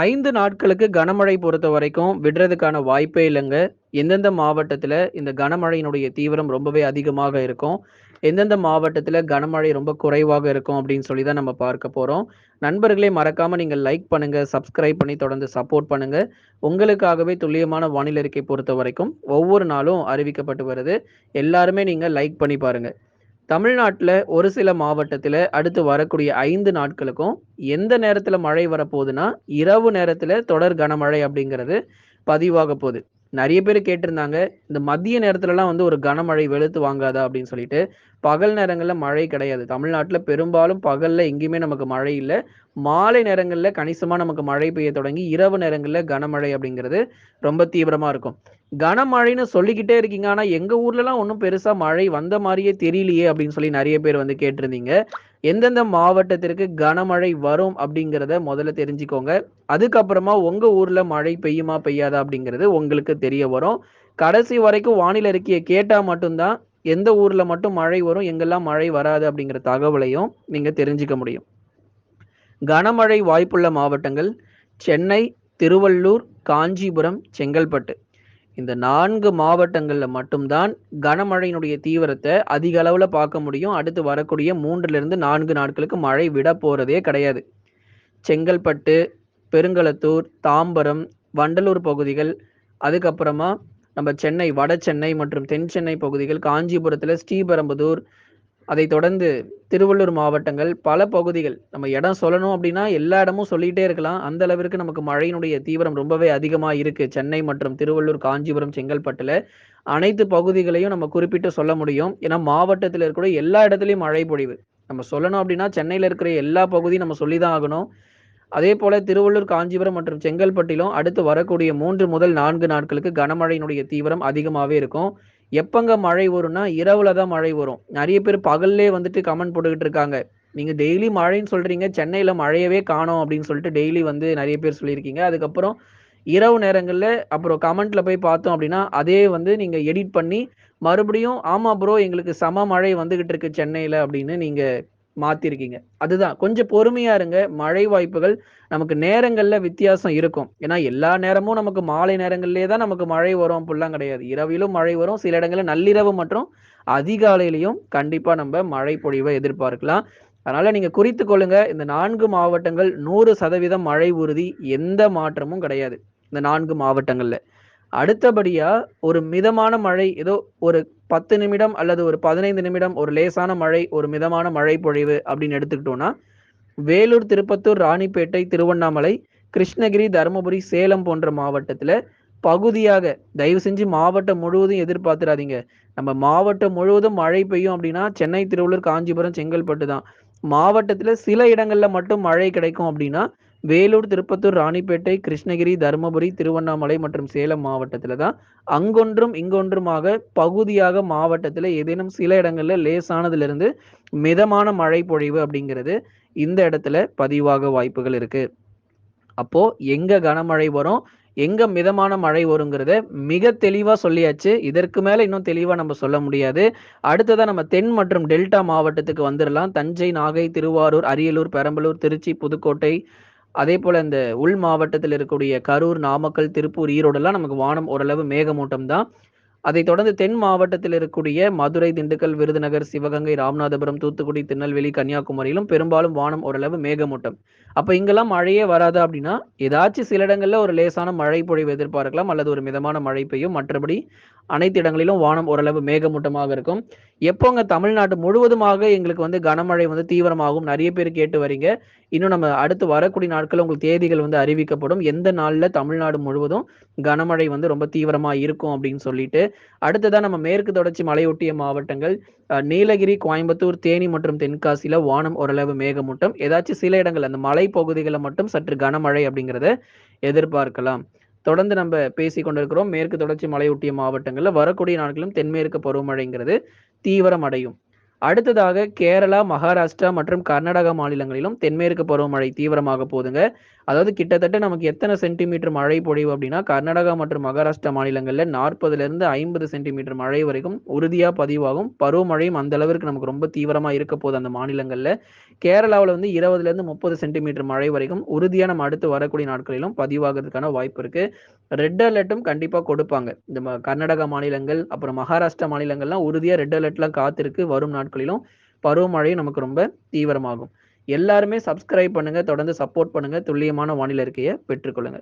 ஐந்து நாட்களுக்கு கனமழை பொறுத்த வரைக்கும் விடுறதுக்கான வாய்ப்பே இல்லைங்க எந்தெந்த மாவட்டத்தில் இந்த கனமழையினுடைய தீவிரம் ரொம்பவே அதிகமாக இருக்கும். எந்தெந்த மாவட்டத்தில் கனமழை ரொம்ப குறைவாக இருக்கும் அப்படின்னு சொல்லி தான் நம்ம பார்க்க போகிறோம் நண்பர்களே மறக்காமல் நீங்கள் லைக் பண்ணுங்கள் சப்ஸ்கிரைப் பண்ணி தொடர்ந்து சப்போர்ட் பண்ணுங்கள் உங்களுக்காகவே துல்லியமான வானிலை அறிக்கை பொறுத்தவரைக்கும் ஒவ்வொரு நாளும் அறிவிக்கப்பட்டு வருது. எல்லாருமே நீங்கள் லைக் பண்ணி பாருங்கள் தமிழ்நாட்டுல ஒரு சில மாவட்டத்தில் அடுத்து வரக்கூடிய ஐந்து நாட்களுக்கும் எந்த நேரத்தில் மழை வரப்போகுதுன்னா இரவு நேரத்தில் தொடர் கனமழை அப்படிங்கிறது பதிவாக போகுது நிறைய பேர் கேட்டிருந்தாங்க. இந்த மதிய நேரத்துலலாம் வந்து ஒரு கனமழை வெளுத்து வாங்காதா அப்படின்னு சொல்லிட்டு. பகல் நேரங்களில் மழை கிடையாது. தமிழ்நாட்டில் பெரும்பாலும் பகலில் எங்கேயுமே நமக்கு மழை இல்லை மாலை நேரங்களில் கணிசமாக நமக்கு மழை பெய்ய தொடங்கி, இரவு நேரங்களில் கனமழை அப்படிங்கிறது ரொம்ப தீவிரமாக இருக்கும். கனமழைன்னு சொல்லிக்கிட்டே இருக்கீங்க. ஆனால் எங்கள் ஊர்லலாம் ஒன்றும் பெருசாக மழை வந்த மாதிரியே தெரியலையே அப்படின்னு சொல்லி நிறைய பேர் வந்து கேட்டிருந்தீங்க. எந்தெந்த மாவட்டத்திற்கு கனமழை வரும் அப்படிங்கிறத முதல்ல தெரிஞ்சுக்கோங்க. அதுக்கப்புறமா உங்கள் ஊரில் மழை பெய்யுமா, பெய்யாதா அப்படிங்கிறது உங்களுக்கு தெரிய வரும். கடைசி வரைக்கும் வானிலை அறிக்கைய கேட்டால் மட்டும்தான் எந்த ஊர்ல மட்டும் மழை வரும், எங்கெல்லாம் மழை வராது அப்படிங்கிற தகவலையும் நீங்க தெரிஞ்சுக்க முடியும். கனமழை வாய்ப்புள்ள மாவட்டங்கள் சென்னை, திருவள்ளூர், காஞ்சிபுரம், செங்கல்பட்டு. இந்த நான்கு மாவட்டங்கள்ல மட்டும் தான் கனமழையினுடைய தீவிரத்தை அதிக அளவுல பார்க்க முடியும். அடுத்து வரக்கூடிய 3லிருந்து 4 நாட்களுக்கு மழை விடப்போறதே கிடையாது. செங்கல்பட்டு, பெருங்களத்தூர், தாம்பரம், வண்டலூர் பகுதிகள், அதுக்கப்புறமா நம்ம சென்னை, வட சென்னை மற்றும் தென் சென்னை பகுதிகள், காஞ்சிபுரத்தில் ஸ்ரீபெரும்புதூர், அதை தொடர்ந்து திருவள்ளூர் மாவட்டங்கள், பல பகுதிகள். நம்ம இடம் சொல்லணும் அப்படின்னா, எல்லா இடமும் சொல்லிட்டே இருக்கலாம். அந்த அளவிற்கு நமக்கு மழையினுடைய தீவிரம் ரொம்பவே அதிகமாக இருக்கு. சென்னை மற்றும் திருவள்ளூர், காஞ்சிபுரம், செங்கல்பட்டுல அனைத்து பகுதிகளையும் நம்ம குறிப்பிட்டு சொல்ல முடியும். ஏன்னா மாவட்டத்தில் இருக்கக்கூடிய எல்லா இடத்துலையும் மழை பொழிவு. நம்ம சொல்லணும் அப்படின்னா, சென்னையில் இருக்கிற எல்லா பகுதியும் நம்ம சொல்லி தான் ஆகணும். அதே போல திருவள்ளூர், காஞ்சிபுரம் மற்றும் செங்கல்பட்டிலும் அடுத்து வரக்கூடிய மூன்று முதல் நான்கு நாட்களுக்கு கனமழையினுடைய தீவிரம் அதிகமாகவே இருக்கும். எப்பங்க மழை வரும்னா, இரவுல தான் மழை வரும். நிறைய பேர் பகல்லே வந்துட்டு கமெண்ட் போட்டுக்கிட்டு இருக்காங்க. நீங்க டெய்லி மழைன்னு சொல்றீங்க. சென்னையில மழையவே காணோம் அப்படின்னு சொல்லிட்டு டெய்லி வந்து நிறைய பேர் சொல்லியிருக்கீங்க. அதுக்கப்புறம் இரவு நேரங்களில் அப்புறம் கமெண்ட்ல போய் பார்த்தோம் அப்படின்னா, அதே வந்து நீங்க எடிட் பண்ணி மறுபடியும் ஆமா ப்ரோ எங்களுக்கு சம மழை வந்துகிட்டு இருக்கு சென்னையில அப்படின்னு நீங்க மாத்திருக்கீங்க அதுதான் கொஞ்சம் பொறுமையா இருங்க. மழை வாய்ப்புகள் நமக்கு நேரங்கள்ல வித்தியாசம் இருக்கும். ஏன்னா எல்லா நேரமும் நமக்கு மாலை நேரங்கள்லயே தான் நமக்கு மழை வரும் அப்படிலாம் கிடையாது. இரவிலும் மழை வரும். சில இடங்கள்ல நள்ளிரவு மற்றும் அதிகாலையிலையும் கண்டிப்பா நம்ம மழை பொழிவை எதிர்பார்க்கலாம். அதனால நீங்க குறித்துக் கொள்ளுங்க. இந்த நான்கு மாவட்டங்கள் 100% மழை உறுதி. எந்த மாற்றமும் கிடையாது. இந்த நான்கு மாவட்டங்கள்ல. அடுத்தபடியா ஒரு மிதமான மழை ஏதோ ஒரு 10 நிமிடம் அல்லது ஒரு 15 நிமிடம் ஒரு லேசான மழை, ஒரு மிதமான மழை பொழிவு அப்படின்னு எடுத்துக்கிட்டோம்னா, வேலூர், திருப்பத்தூர், ராணிப்பேட்டை, திருவண்ணாமலை, கிருஷ்ணகிரி, தருமபுரி, சேலம் போன்ற மாவட்டத்தில் பகுதியாக தயவு செஞ்சு மாவட்டம் முழுவதும் எதிர்பார்த்துறாதீங்க. நம்ம மாவட்டம் முழுவதும் மழை பெய்யும் அப்படின்னா, சென்னை, திருவள்ளூர், காஞ்சிபுரம், செங்கல்பட்டு தான். மாவட்டத்தில் சில இடங்களில் மட்டும் மழை கிடைக்கும் அப்படின்னா, வேலூர், திருப்பத்தூர், ராணிப்பேட்டை, கிருஷ்ணகிரி, தருமபுரி, திருவண்ணாமலை மற்றும் சேலம் மாவட்டத்தில் தான். அங்கொன்றும், இங்கொன்றுமாக பகுதியாக மாவட்டத்தில் ஏதேனும் சில இடங்களில் லேசானதிலிருந்து மிதமான மழை பொழிவு அப்படிங்கிறது இந்த இடத்துல பதிவாக வாய்ப்புகள் இருக்கு. அப்போ எங்க கனமழை வரும், எங்க மிதமான மழை வருங்கிறத மிக தெளிவா சொல்லியாச்சு. இதற்கு மேல இன்னும் தெளிவா நம்ம சொல்ல முடியாது. அடுத்ததான் நம்ம தென் மற்றும் டெல்டா மாவட்டத்துக்கு வந்துடலாம் தஞ்சை, நாகை, திருவாரூர், அரியலூர், பெரம்பலூர், திருச்சி, புதுக்கோட்டை, அதே போல இந்த உள் மாவட்டத்தில் இருக்கக்கூடிய கரூர், நாமக்கல், திருப்பூர், ஈரோடெல்லாம் நமக்கு வானம் ஓரளவு மேகமூட்டம் தான். அதைத் தொடர்ந்து தென் மாவட்டத்தில் இருக்கக்கூடிய மதுரை, திண்டுக்கல், விருதுநகர், சிவகங்கை, ராமநாதபுரம், தூத்துக்குடி, திருநெல்வேலி, கன்னியாகுமரியிலும் பெரும்பாலும் வானம் ஓரளவு மேகமூட்டம். அப்ப இங்கெல்லாம் மழையே வராது அப்படின்னா, ஏதாச்சும் சில இடங்கள்ல ஒரு லேசான மழை பொழிவு எதிர்பார்க்கலாம் அல்லது ஒரு மிதமான மழை பெய்யும். மற்றபடி அனைத்து இடங்களிலும் வானம் ஓரளவு மேகமூட்டமாக இருக்கும். எப்போங்க தமிழ்நாடு முழுவதுமாக எங்களுக்கு வந்து கனமழை வந்து தீவிரமாகும்? நிறைய பேர் கேட்டு வரீங்க. இன்னும் நம்ம அடுத்து வரக்கூடிய நாட்கள் உங்களுக்கு தேதிகள் வந்து அறிவிக்கப்படும். எந்த நாளில் தமிழ்நாடு முழுவதும் கனமழை வந்து ரொம்ப தீவிரமாக இருக்கும் அப்படின்னு சொல்லிட்டு. அடுத்ததான் நம்ம மேற்கு தொடர்ச்சி மலையொட்டிய மாவட்டங்கள் நீலகிரி, கோயம்புத்தூர், தேனி மற்றும் தென்காசியில் வானம் ஓரளவு மேகமூட்டம். ஏதாச்சும் சில இடங்கள் அந்த மலை பகுதிகளில் மட்டும் சற்று கனமழை அப்படிங்கிறத எதிர்பார்க்கலாம். தொடர்ந்து நம்ம பேசி கொண்டிருக்கிறோம். மேற்கு தொடர்ச்சி மலையொட்டிய மாவட்டங்களில் வரக்கூடிய நாட்களும் தென்மேற்கு பருவமழைங்கிறது தீவிரமடையும். அடுத்ததாக கேரளா, மகாராஷ்டிரா மற்றும் கர்நாடகா மாநிலங்களிலும் தென்மேற்கு பருவமழை தீவிரமாக போதுங்க. அதாவது கிட்டத்தட்ட நமக்கு எத்தனை சென்டிமீட்டர் மழை பொழிவு அப்படின்னா கர்நாடகா மற்றும் மகாராஷ்டிரா மாநிலங்களில் நாற்பதுல இருந்து ஐம்பது சென்டிமீட்டர் மழை வரைக்கும் உறுதியாக பதிவாகும். பருவமழையும் அந்த அளவிற்கு நமக்கு ரொம்ப தீவிரமாக இருக்க போகுது அந்த மாநிலங்களில். கேரளாவில் வந்து இருபதுல இருந்து முப்பது சென்டிமீட்டர் மழை வரைக்கும் உறுதியாக நம்ம அடுத்து வரக்கூடிய நாட்களிலும் பதிவாகிறதுக்கான வாய்ப்பு இருக்கு. ரெட் அலர்ட்டும் கண்டிப்பாக கொடுப்பாங்க. இந்த ம- கர்நாடகா மாநிலங்கள் அப்புறம் மகாராஷ்டிரா மாநிலங்கள்லாம் உறுதியாக ரெட் அலர்ட்லாம் காத்திருக்கு. வரும் நாட்களிலும் பருவமழையும் நமக்கு ரொம்ப தீவிரமாகும். எல்லாருமே சப்ஸ்கிரைப் பண்ணுங்க தொடர்ந்து சப்போர்ட் பண்ணுங்க. துல்லியமான வானிலை இருக்கையை பெற்றுக்கொள்ளுங்க